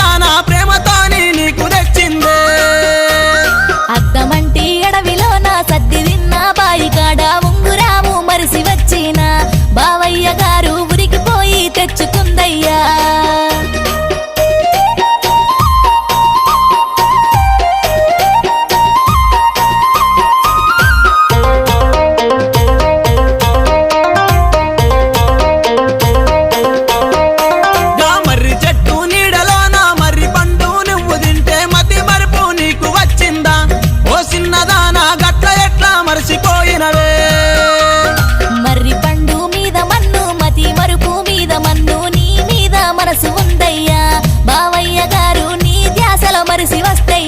అద్దానా ప్రేమతోని నీకు తెచ్చిందే అద్దమై பரிசு வஸ்தை